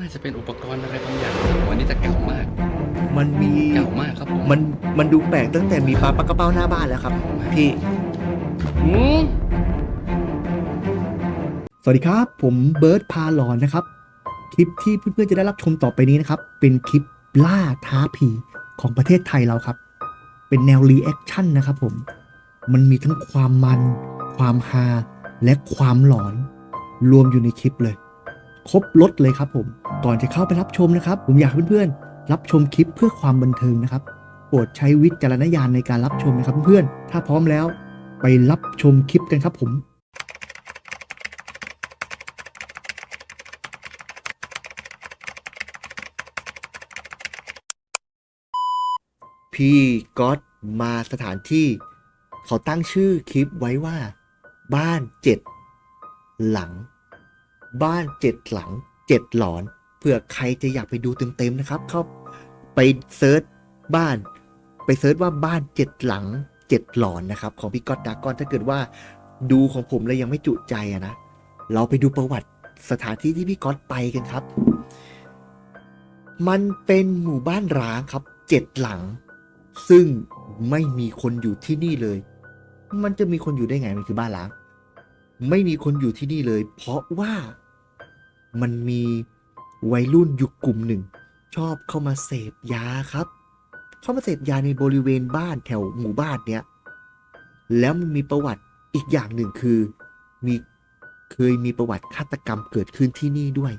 น่าจะเป็นอุปกรณ์อะไรบางอย่างครับวันนี้จะเก่ามาก มันมีเก่ามากครับผมมันมันดูแปลกตั้งแต่มีปลาปลากระเป้าหน้าบ้านแล้วครับ พี่หืมสวัสดีครับ ผมเบิร์ดพาหลอนนะครับ คลิปที่เพื่อนๆจะได้รับชมต่อไปนี้นะครับ เป็นคลิปล่าท้าผีของประเทศไทยเราครับ เป็นแนวรีแอคชั่นนะครับผม มันมีทั้งความมัน ความฮาและความหลอน รวมอยู่ในคลิปเลย ครบรถเลยครับผม ก่อนจะเข้าไปรับชมนะครับ ผมอยากให้เพื่อนๆ รับชมคลิปเพื่อความบันเทิงนะครับ โปรดใช้วิจารณญาณในการรับชมนะครับเพื่อนๆ ถ้าพร้อมแล้ว ไปรับชมคลิปกันครับผมพี่ก๊อตมาสถานที่ เขาตั้งชื่อคลิปไว้ว่า บ้านเจ็ดหลัง บ้านเจ็ดหลังเจ็ดหลอน เผื่อใครจะอยากไปดูเต็มๆนะครับ เข้าไปเซิร์ชบ้าน ไปเซิร์ชว่าบ้านเจ็ดหลังเจ็ดหลอนนะครับ ของพี่ก๊อตดากอนถ้าเกิดว่าดูของผมแล้วยังไม่จุใจอะนะ เราไปดูประวัติสถานที่ที่พี่ก๊อตไปกันครับ มันเป็นหมู่บ้านร้างครับเจ็ดหลัง ซึ่งไม่มีคนอยู่ที่นี่เลย มันจะมีคนอยู่ได้ไงมันคือบ้านร้าง ไม่มีคนอยู่ที่นี่เลย เพราะว่ามันมี วัยรุ่นอยู่กลุ่มหนึ่ง ชอบเข้ามาเสพยาครับ เข้ามาเสพยาในบริเวณบ้านแถวหมู่บ้านเนี้ยแล้วมันมีประวัติอีกอย่างหนึ่งคือมีเคยมีประวัติฆาตกรรมเกิดขึ้นที่นี่ด้วย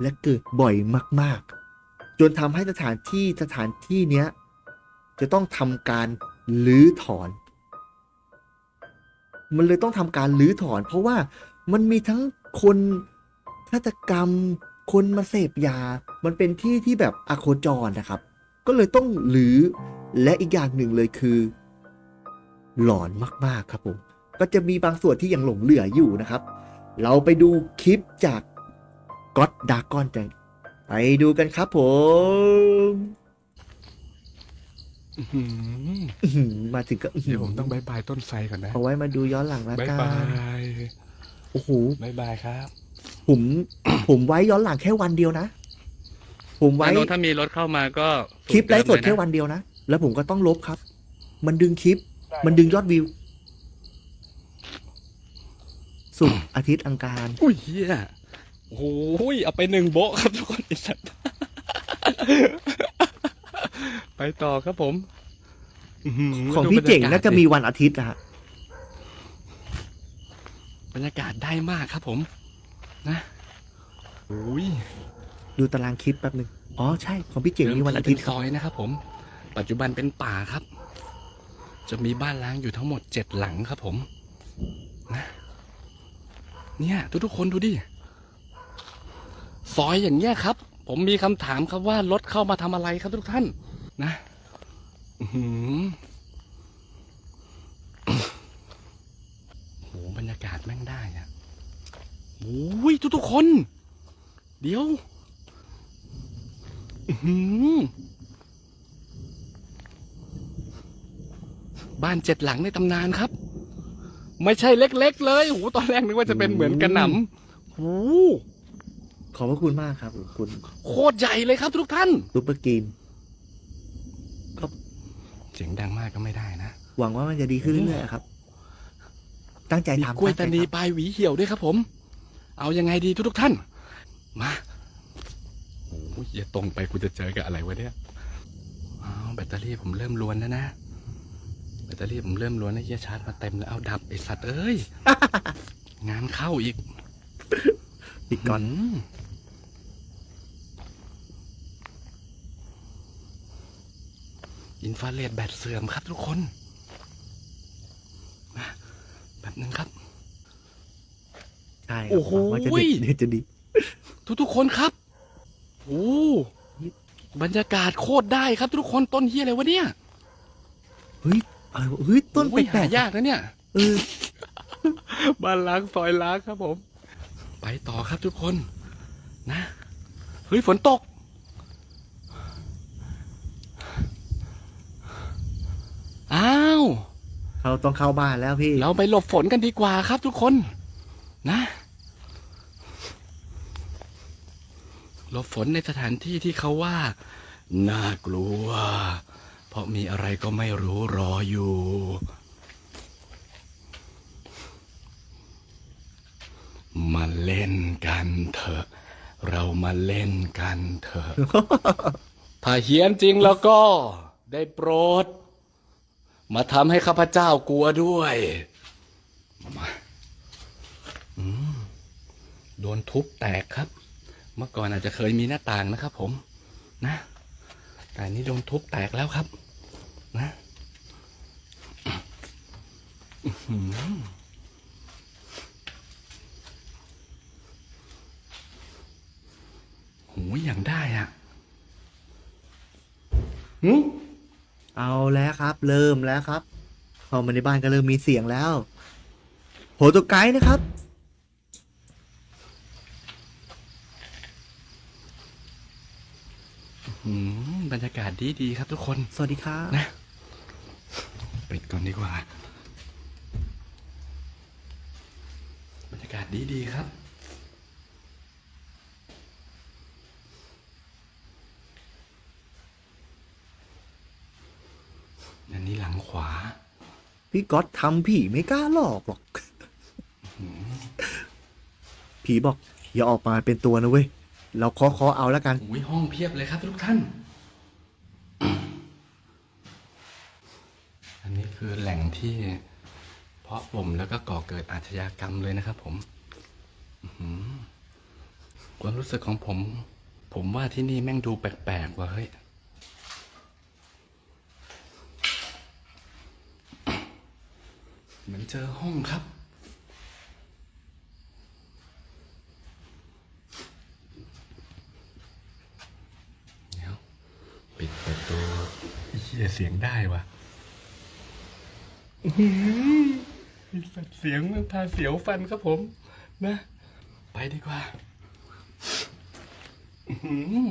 และเกิดบ่อยมาก ๆ จนทำให้สถานที่สถานที่เนี้ยจะต้องทำการลื้อถอน มันเลยต้องทำการลื้อถอน เพราะว่ามันมีทั้งคนฆาตกรรม คนมาเสพยา มันเป็นที่ที่แบบอโคจรนะครับ ก็เลยต้องลื้อและอีกอย่างหนึ่งเลยคือ หลอนมากๆครับผม ก็จะมีบางส่วนที่ยังหลงเหลืออยู่นะครับ เราไปดูคลิปจากก็ d ดากอนกันไปดูกันครับผมอื้อหืออื้อหือมาถึงก็อื้อหืเดี๋ยวผมต้องบายบายต้นไทรก่อนนะ เอาไว้มาดูย้อนหลังแล้วบายกับานยโอ้โหบายบายครับ ผมผมไว้ย้อนหลังแค่วันเดียวนะ ผมไว้ไว้ถ้ามีรถเข้ามาก็คลิปไลฟ์สดแค่เมเลยนะวันเดียวนะ แล้วผมก็ต้องลบครับ มันดึงคลิป มันดึงยอดวิว สุกร์อาทิตย์อังคาร อุ้ยเฮียโอ้โหเอาไปหนึ่งโบะครับทุกคนไอ้สัตว์ไปต่อครับผมอื้หืของดูพี่เจ๋งบรรยกศน่าจะสิมีวันอาทิตย์นะฮะบรรยากาศได้มากครับผม นะโอ้ยดูตารางคลิปแป๊บหนึ่งอ๋อใช่ของพี่เจ๋งมีวันอาทิตย์เป็นคซรับอยนะครับผม ปัจจุบันเป็นป่าครับ จะมีบ้านล้างอยู่ทั้งหมดเจ็ดหลังครับผมนะเนี่ย ทุกๆคนดูดิ ซอยอย่างเงี้ยครับ ผมมีคำถามครับว่ารถเข้ามาทำอะไรครับทุกท่าน นะอื้อหือโหบรรยากาศแม่งได้อะ โอ้ยทุกๆคน เดี๋ยวอื้อหือบ้านเจ็ดหลังในตำนานครับ ไม่ใช่เล็ก ๆ เลยโหตอนแรกนึกว่าจะเป็นเหมือนกระหน่ำโหขอบพระคุณมากครับขอบคุณ โคตรใหญ่เลยครับทุกท่านซูเปอร์กรีนเสียงดังมากก็ไม่ได้นะ หวังว่ามันจะดีขึ้นเรื่อยๆครับ ตั้งใจมีทำกล้วยตั้ตางใจนีทำปลายหวีเหี่ยวด้วยครับผม เอายังไงดีทุกๆท่าน มาโอ้ยอย่าตรงไปกูจะเจอกับอะไรวะเนี่ยอ้าวแบตเตอรี่ผมเริ่มรวนแล้วนะแบตเตอรี่ผมเริ่มรวนนะเฮียชาร์จมาเต็มแล้วเอาดับไอสัตว์เอ้ยงานเข้าอีกปิดก่อนมอินฟราเรดแบตเสื่อมครับทุกคนมาแบบนึงครับใช่ครับโอ้โห หวังว่าจะดีเดี๋ยวจะดีทุกๆคนครับโอ้บรรยากาศโคตรได้ครับทุกคนต้นเฮียอะไรวะเนี่ยเฮ้ยอะไรวะเฮ้ยต้นโอ้ยแปลหากๆยากนะเนี่ย เออบ้านล้างซอยล้างครับผม ไปต่อครับทุกคน นะเฮ้ยฝนตก อ้าว เราต้องเข้าบ้านแล้วพี่เราไปหลบฝนกันดีกว่าครับทุกคน นะ หลบฝนในสถานที่ที่เขาว่า น่ากลัว เพราะมีอะไรก็ไม่รู้รออยู่ มาเล่นกันเถอะ เรามาเล่นกันเถอะ ถ้าเฮี้ยนจริงแล้วก็ได้โปรด มาทำให้ข้าพเจ้ากลัวด้วย มาอืมโดนทุบแตกครับ เมื่อก่อนอาจจะเคยมีหน้าต่างนะครับ ผมนะ แต่นี้โดนทุบแตกแล้วครับ นะอื้อหือหูยอย่างได้อะหืมเอาแล้วครับ เริ่มแล้วครับเข้ามาในบ้านก็เริ่มมีเสียงแล้ว โหตัวไกด์นะครับ อืมบรรยากาศดีดีๆครับทุกคน สวัสดีครับนะปิดก่อนดีกว่า บรรยากาศดีดีๆครับ อันนี้หลังขวา พี่ก๊อตทำผีไม่กล้าหลอกหรอก ผีบอก อย่าออกมาเป็นตัวนะเว้ย เราเคาะเคาะเอาแล้วกันอุ้ยห้องเพียบเลยครับทุกท่าน อันนี้คือแหล่งที่ เพาะบ่มแล้วก็ก่อเกิดอาชญากรรมเลยนะครับ ผมความรู้สึกของผม ผมว่าที่นี่แม่งดูแปลกๆว่ะเฮ้ยเหมือนเจอห้องครับ เดี๋ยว เปิดประตูเฮียเสียงได้วะหือไอ้สัตว์เสียงมันพาเสียวฟันครับผม นะ ไปดีกว่าหือ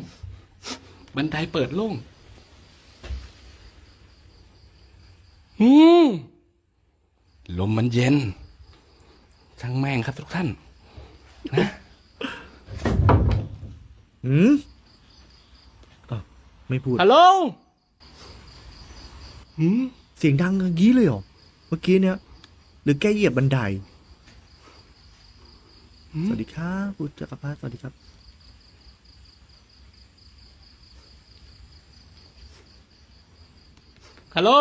บันไดเปิดโล่งลมมันเย็น ช่างแม่งครับทุกท่าน นะหืม ไม่พูดฮัลโหลหืมเสียงดังอย่างนี้เลยเหรอ เมื่อกี้เนี่ย หรือแกเหยียบบันได สวัสดีครับคุณจักรพัฒน์สวัสดีครับ ฮัลโหล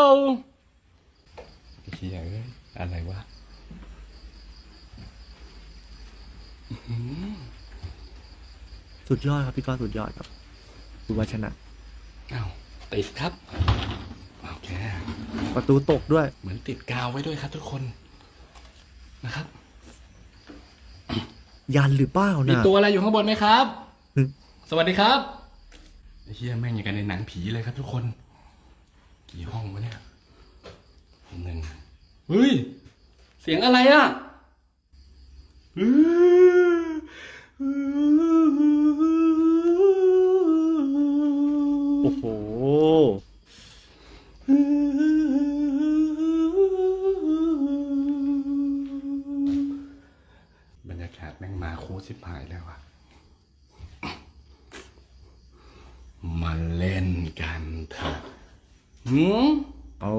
เฮียเอ้ยอะไรวะสุดยอดครับ พี่ก้อนสุดยอดครับคุณวัชนะ อ้าวติดครับโอเคประตูตกด้วย เหมือนติดกาวไว้ด้วยครับทุกคนนะครับ ยันหรือเปล่ามีนะ ตัวอะไรอยู่ข้างบนไหมครับ อืม สวัสดีครับไอ้เฮียแม่งอย่างกันในหนังผีเลยครับทุกคน กี่ห้องวะเนี่ยหนึ่งเฮ้ย เสียงอะไรอะโอ้ โหบรรยากาศแม่งมาคูชิบหายแล้วอะมาเล่นกันเถอะหืมโอ้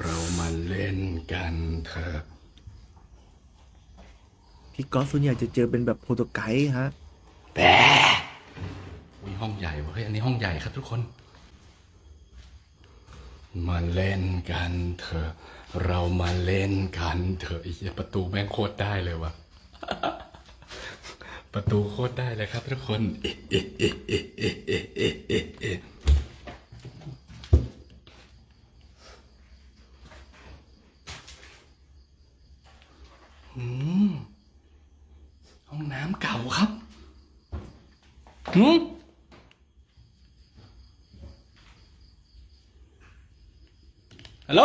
เรามาเล่นกันเถอะ พี่ก๊อฟส่วนใหญ่จะเจอเป็นแบบโปรโตไกด์ฮะ ใหญ่ครับทุกคน มาเล่นกันเถอะ เรามาเล่นกันเถอะไอ้ประตูแม่งโคตรได้เลยวะ่ะ ประตูโคตรได้เลยครับทุกคนห้องน้ำเก่าครับ หืม ฮัลโหล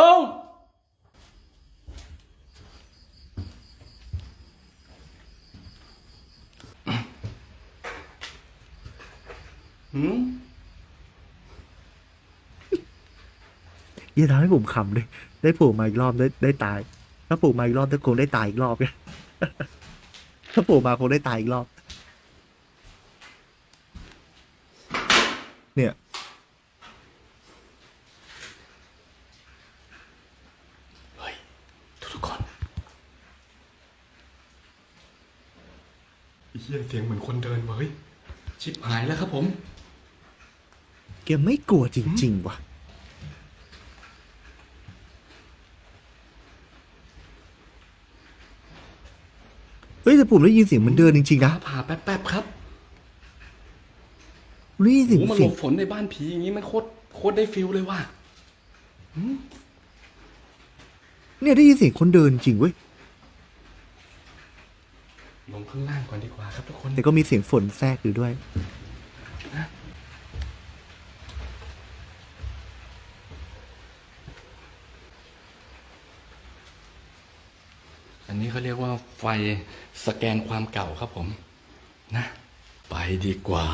หืมอย่าทำให้ผมขำเลย ได้โผล่มาอีกรอบได้ได้ตาย ถ้าโผล่มาอีกรอบจะคงได้ตายอีกรอบไงถ้าโผล่มาคงได้ตายอีกรอบ เนี่ย เฮ้ย ทุกๆคนเฮียเสียงเหมือนคนเดินเว้ยชิบหายแล้วครับผม แกไม่กลัวจริง ๆ ว่ะ เฮ้ยแต่ผมได้ยินเสียงเหมันเดินจริงๆนะฟ้าผ่าแป๊บๆครับได้ยินเสียงโอ้มันหเสีลยงบฝนในบ้านผีอย่างนี้มันโคตรโคตรได้ฟิลเลยว่ะเนี่ยได้ยินเสียงคนเดินจริงเว้ย ข้างล่างก่อนดีกว่าครับทุกคนแต่ก็มีเสียงฝนแทรกอยู่ด้วย อันนี้เขาเรียกว่าไฟสแกนความเก่าครับผม นะ ไปดีกว่า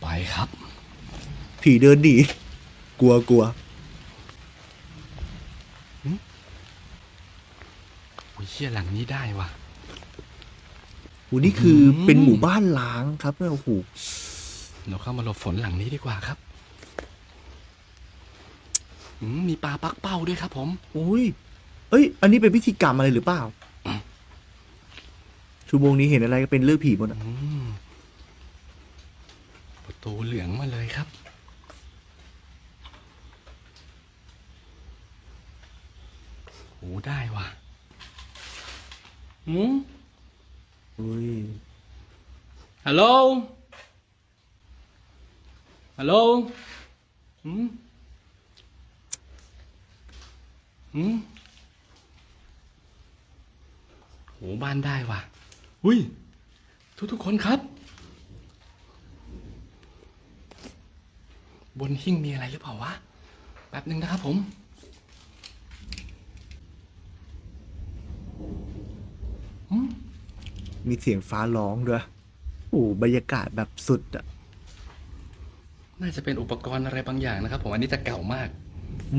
ไปครับ ผีเดินหนีกลัวกลัวอุ้ยเชี่ยหลังนี้ได้ว่ะโอ้นี่คืออมเป็นหมู่บ้านล้างครับเนี่ยโอ้โหเราเข้ามาหลบฝนหลังนี้ดีกว่าครับอืมมีปลาปักเป้าด้วยครับ ผมโอ้ย เอ้ย อันนี้เป็นพิธีกรรมอะไรหรือเปล่าชั่วโมงนี้เห็นอะไรก็เป็นเรื่องผีหมดอะอืมประตูเหลืองมาเลยครับ โอ้ได้ว่ะอืมโอ้ย ฮัลโหล ฮัลโหลอืมอืมโหบ้านได้ว่ะ อุ้ย ทุกๆคนครับ บนหิ้งมีอะไรหรือเปล่าวะ แป๊บหนึ่งนะครับผมมีเสียงฟ้าร้องด้วยโอ้บรรยากาศแบบสุดอะน่าจะเป็นอุปกรณ์อะไรบางอย่างนะครับ ผมอันนี้จะเก่ามาก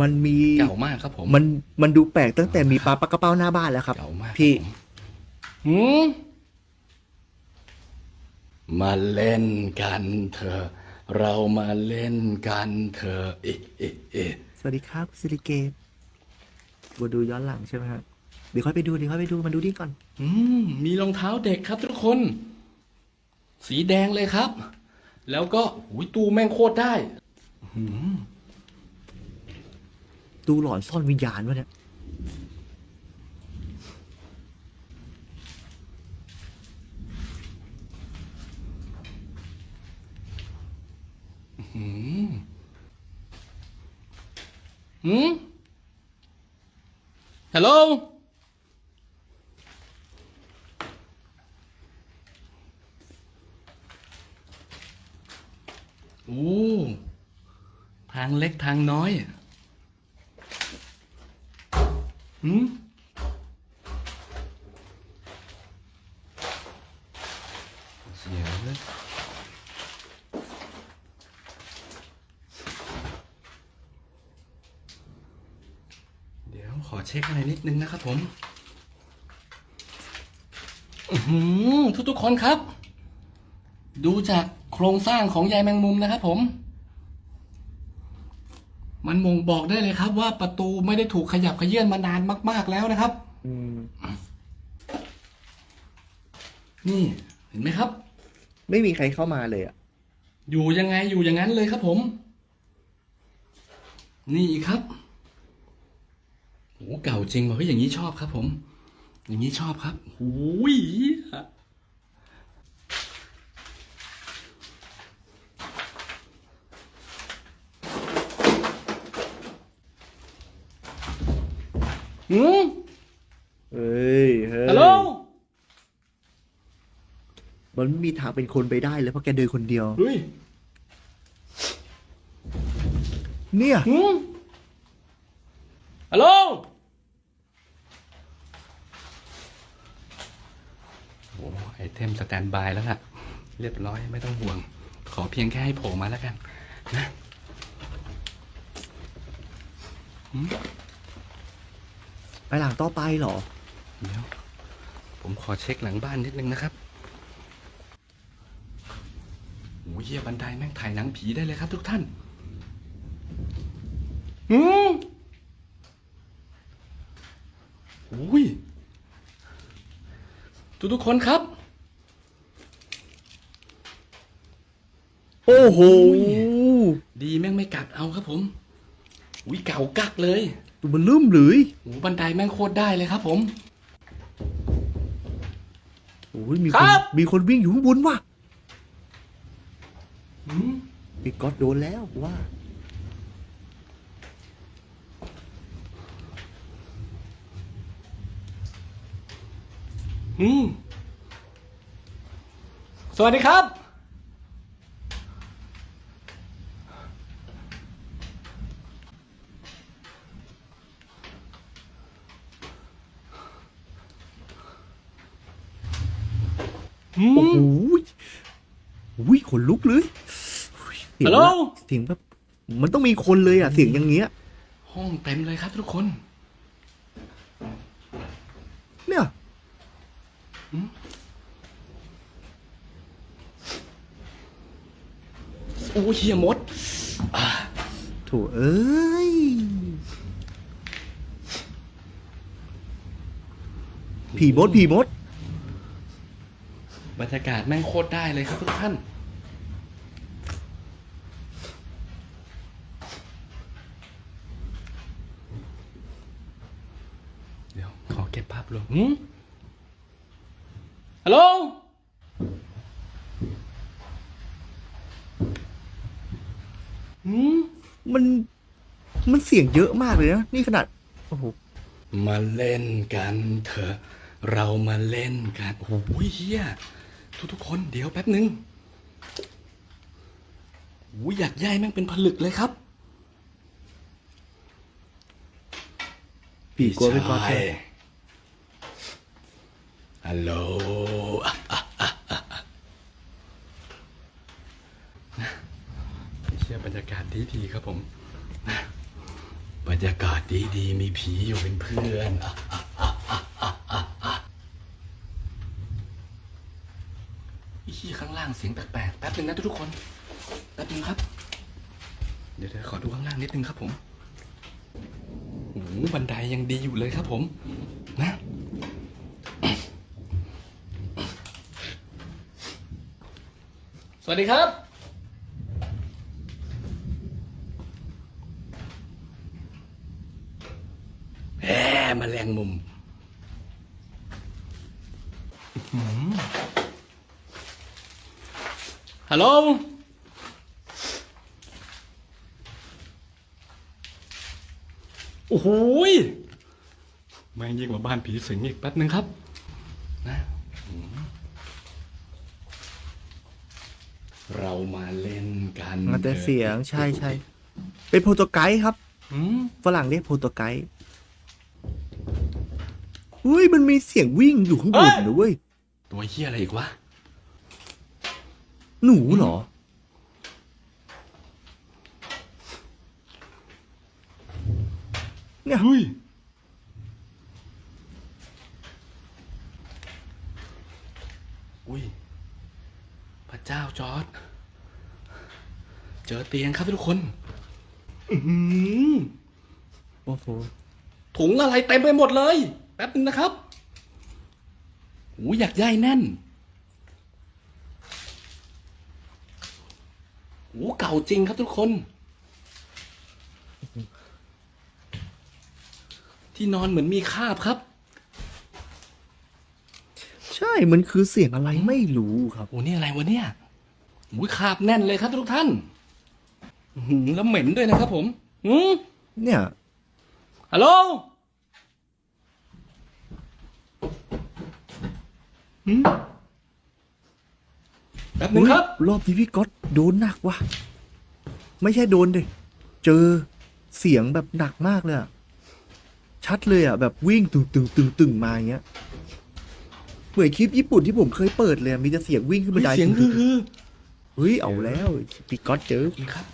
มันมีเก่ามากครับ ผมมันมันดูแปลกตั้งแต่มีปลาปลากระเป้าหน้าบ้านแล้วครับ เก่ามากพี่ครับผมหืมมาเล่นกันเถอะเรามาเล่นกันเถอะเอะเอะเอะสวัสดีครับคุณสิริเกตมาดูย้อนหลังใช่ไหมครับเดี๋ยวค่อยไปดูเดี๋ยวค่อยไปดูมาดูนี่ก่อน อืมมีรองเท้าเด็กครับทุกคน สีแดงเลยครับ แล้วก็หุยตู้แม่งโคตรได้ดูหลอนซ่อนวิญญาณวะเนี่ยอืมหืมฮัลโหล อ้ทางเล็กทางน้อยหืมเสียวเลยเดี๋ยวขอเช็คอะไรนิดนึงนะครับผมอื้อหือทุกคนครับ ดูจาก โครงสร้างของยายแมงมุมนะครับผม มันมงบอกได้เลยครับ ว่าประตูไม่ได้ถูกขยับขยื่นมานานมาก ๆแล้วนะครับอืมนี่เห็นไหมครับ ไม่มีใครเข้ามาเลยอะอยู่ยังไงอยู่อย่างนั้นเลยครับผม นี่ครับโอ้เก่าจริงว่ะเฮ้ยอย่างนี้ชอบครับ ผม อย่างนี้ชอบครับโอ้ย หืมเฮ้ยเฮ้ยฮัลโหลมันไม่มีทางเป็นคนไปได้เลยเพราะแกเดินคนเดียว เฮ้ยเนี่ยหืมฮัลโหลโอ้ไอเทมสแตนบายแล้วล่ะ เรียบร้อยไม่ต้องห่วง ขอเพียงแค่ให้โผล่มาแล้วกัน นะ ไปหลังต่อไปเหรอ เดี๋ยว ผมขอเช็คหลังบ้านนิดนึงนะครับโอ้ยเฮียบันไดแม่งถ่ายหนังผีได้เลยครับ ทุกท่านอืมอุ้ยทุกทุกๆคนครับ โอ้โห ดีแม่งไม่กัดเอาครับผม อุ้ยเก่ากักเลย ตัวมันลืมหรือโอ้บันไดแม่งโคตรได้เลยครับผม โอ้ยมีคคนรับ มีคนวิ่งอยู่ข้างบนว่ะอืมพี่ก๊อตโดนแล้วว่า อืมสวัสดีครับ โอ้มโหอุ้ยขนลุกเลยเสียงฮัลโหลเสียงแบบมันต้องมีคนเลยอะ เสียงอย่างเงี้ย ห้องเต็มเลยครับทุกคน เนี่ย โอ้เฮียมด โถเอ้ย ผีมดผีมดบ รรยากาศแม่งโคตรได้เลยครับทุกท่านเดี๋ยวขอเก็บภาพรวมหืมฮัลโหลหืมมัน มันเสียงเยอะมากเลยนะ นี่ขนาด โอ้โห มาเล่นกันเถอะ เรามาเล่นกัน โอ้โหเฮีย ทุกทุกๆคนเดี๋ยวแป๊บหนึ่งโอ้ยอยากย้ายแม่งเป็นผลึกเลยครับผีกลัวไปก่อนใช่ฮัลโหลอะอะอะอะอะนะเชื่อบรรยากาศดีดีๆครับผมนะบรรยากาศดีดีๆมีผีอยู่เป็นเพื่อนอะอะอะอะอะอะอะ อีขี้ข้างล่างเสียงแปลกๆ แป๊บหนึงนะทุกคน แป๊บหนึงครับ เดี๋ยวขอดูข้างล่างนิดนึงครับผมโอ้โหบันไดยังดีอยู่เลยครับผม นะสวัสดีครับ แหมแมาแรงมุมอื้อหือ ฮัลโหลโอ้โหยแม่งยิ่งกว่าบ้านผีสิงอีกแป๊บนึงครับนะอืมเรามาเล่นกันมันแต่เสียงใช่ใช่เป็นโปรโตไกด์ครับอืมฝรั่งเรียกโปรโตไกด์เฮ้ยมันมีเสียงวิ่งอยู่ข้างบนนะเว้ยตัวเฮียอะไรอีกวะ หนูเหรอ เนี่ย เฮ้ย อุ้ย พระเจ้าจอร์ดเจอเตียงครับทุกคน อือหือโอ้โหถุงอะไรเต็มไปหมดเลย แป๊บนึงนะครับโอ้ยอยากย่ายแน่นโอ้เก่า จริงครับทุกคน ที่นอนเหมือนมีคราบครับ ใช่ มันคือเสียงอะไรไม่รู้ครับ โอ้นี่อะไรวะเนี่ยโอ้ยคราบแน่นเลยครับทุกท่านอื้อหือแล้วเหม็นด้วยนะครับ ผมหืมเนี่ย ฮัลโหลหืมแป๊บนึงครับเฮ้ยรอบนี้พี่ก๊อตโดนหนักว่ะ ไม่ใช่โดนดิ เจอเสียงแบบหนักมากเลยอะชัดเลยอะแบบวิ่งตึงตึงตึงตึงมาอย่างเงี้ย เหมือนคลิปญี่ปุ่นที่ผมเคยเปิดเลยอะมีแต่เสียงวิ่งขึ้นบันไดเสียงตึฮืงอตึงฮือเฮ้ยเอาแล้วพี่ก๊อตเจอนี่ครับ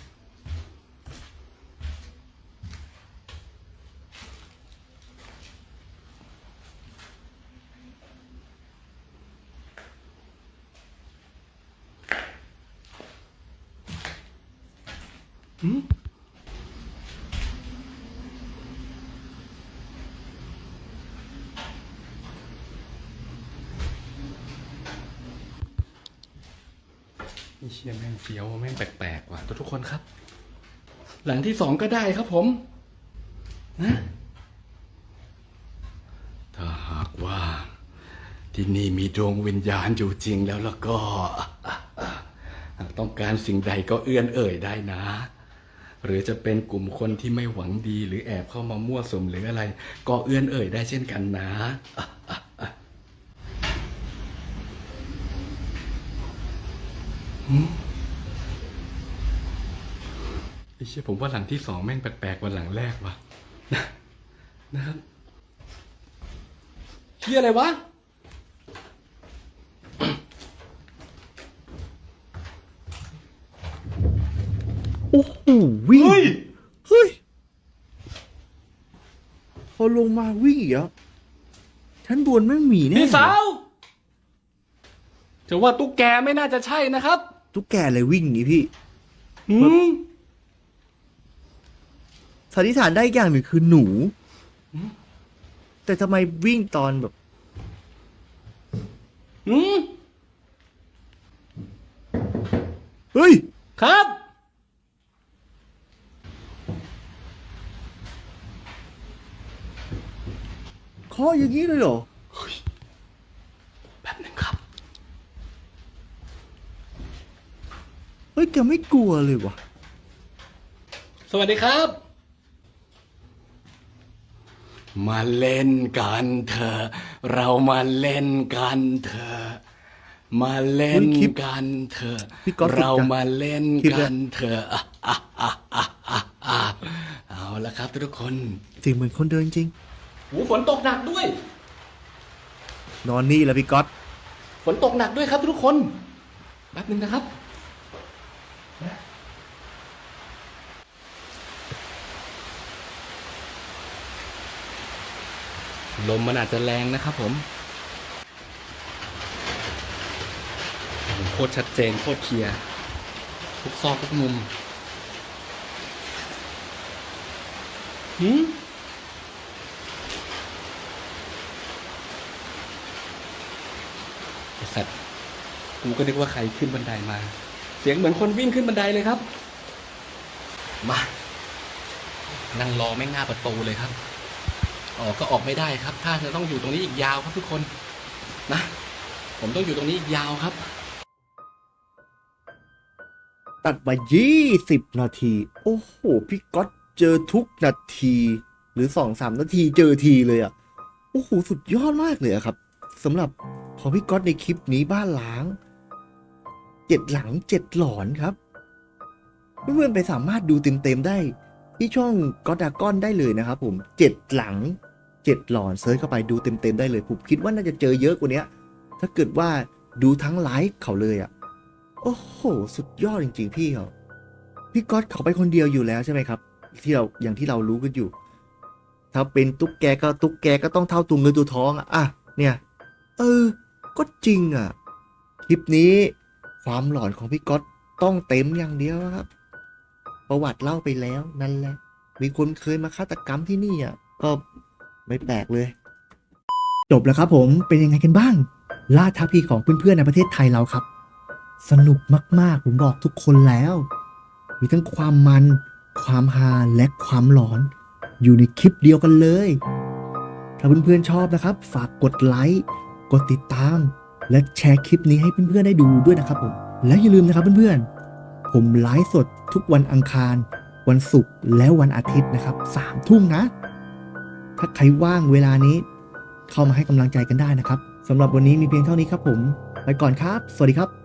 นี่เชียแม่งเฟี้ยวแม่งแปลกๆว่ะทุกคนครับ หลังที่สองก็ได้ครับผม นะถ้าหากว่า ที่นี่มีดวงวิญญาณอยู่จริงแล้วแล้วก็ ต้องการสิ่งใดก็เอื้อนเอ่ยได้นะ หรือจะเป็นกลุ่มคนที่ไม่หวังดี หรือแอบเข้ามามั่วสุมหรืออะไร ก็เอื้อนเอ่ยได้เช่นกันนะไอ้เชี่ยผมว่าหลังที่สองแม่งแปลกๆกว่าหลังแรกว่ะนะนะครับเชี่ยอะไรวะ โอ้โห วิ่งเฮ้ย เฮ้ยพอลงมาวิ่งอีกแล้วชั้นบนไม่มีแน่พี่สาวจะว่าตุ๊กแกไม่น่าจะใช่นะครับตุ๊กแกเลยวิ่งอย่างนี้พี่หืมสันนิษฐานได้อีกอย่างหนึ่งคือหนู แต่ทำไมวิ่งตอนแบบหืมเฮ้ย ครับ เคออย่างนี้เลยเหรอแบบหนึ่งครับ เฮ้ยแกไม่กลัวเลยวะสวัสดีครับ มาเล่นกันเถอะเรามาเล่นกันเถอะมาเล่นกันเถอะพี่ก๊อตฝึกเราจังมาเล่นคลิปเนี่กัยนเถอะอะอะอะอะอะอะเอาละครับทุกคนเสียงเหมือนคนเดินจริง หูฝนตกหนักด้วย นอนนี่แหละพี่ก๊อตฝนตกหนักด้วยครับทุกคนแป๊บหนึ่งนะครับ ลมมันอาจจะแรงนะครับผมโอ้โหโคตรชัดเจนโคตรเคลียร์ทุกซอกทุกมุมหืมไอ้สัตว์ กูก็นึกว่าใครขึ้นบันไดมา เสียงเหมือนคนวิ่งขึ้นบันไดเลยครับ มา นั่งรอแม่งหน้าประตูเลยครับ ออกก็ออกไม่ได้ครับ ถ้าจะต้องอยู่ตรงนี้อีกยาวครับทุกคนนะ ผมต้องอยู่ตรงนี้อีกยาวครับ ตัดมา 20 นาที โอ้โห พี่ก๊อตเจอทุกนาที หรือ 2-3 นาทีเจอทีเลยอะ่ะ โอ้โห สุดยอดมากเลยอะครับสำหรับของพี่ก๊อตในคลิปนี้บ้านล้าง เจ็ดหลังเจ็ดหลอนครับ เพื่อนๆไปสามารถดูเต็มๆได้ ที่ช่องก็ดากอนได้เลยนะครับผมเจ็ดหลังเจ็ดหลอนเซิร์ชเข้าไปดูเต็มๆได้เลยผมคิดว่าน่าจะเจอเยอะกว่านี้ถ้าเกิดว่าดูทั้งไลฟ์เขาเลยอะ่ะโอ้โห สุดยอดจริง ๆ พี่เขาพี่ก๊อตเขาไปคนเดียวอยู่แล้วใช่ไหมครับ ที่เราอย่างที่เรารู้กันอยู่ ถ้าเป็นตุ๊กแกก็ตุ๊กแกก็ต้องเท่าตัวเงินตัวทองอะอะเนี่ย เออ ก็จริงอะ คลิปนี้ ความหลอนของพี่ก๊อตต้องเต็มอย่างเดียวครับ ประวัติเล่าไปแล้วนั่นแหละ มีคนเคยมาฆาตกรรมที่นี่อะก็ไม่แปลกเลย จบแล้วครับผมเป็นยังไงกันบ้าง ล่าท้าพีของเพื่อนๆในประเทศไทยเราครับ สนุกมากๆ ผมบอกทุกคนแล้ว มีทั้งความมัน ความฮาและความหลอน อยู่ในคลิปเดียวกันเลย ถ้าเพื่อนๆชอบนะครับ ฝากกดไลค์กดติดตาม และแชร์คลิปนี้ให้เพื่อนๆได้ดูด้วยนะครับผม และอย่าลืมนะครับเพื่อนๆ ผมไลฟ์สดทุกวันอังคาร วันศุกร์และวันอาทิตย์นะครับสามทุ่มนะ ถ้าใครว่างเวลานี้ เข้ามาให้กำลังใจกันได้นะครับสำหรับวันนี้มีเพียงเท่านี้ครับผม ไปก่อนครับ สวัสดีครับ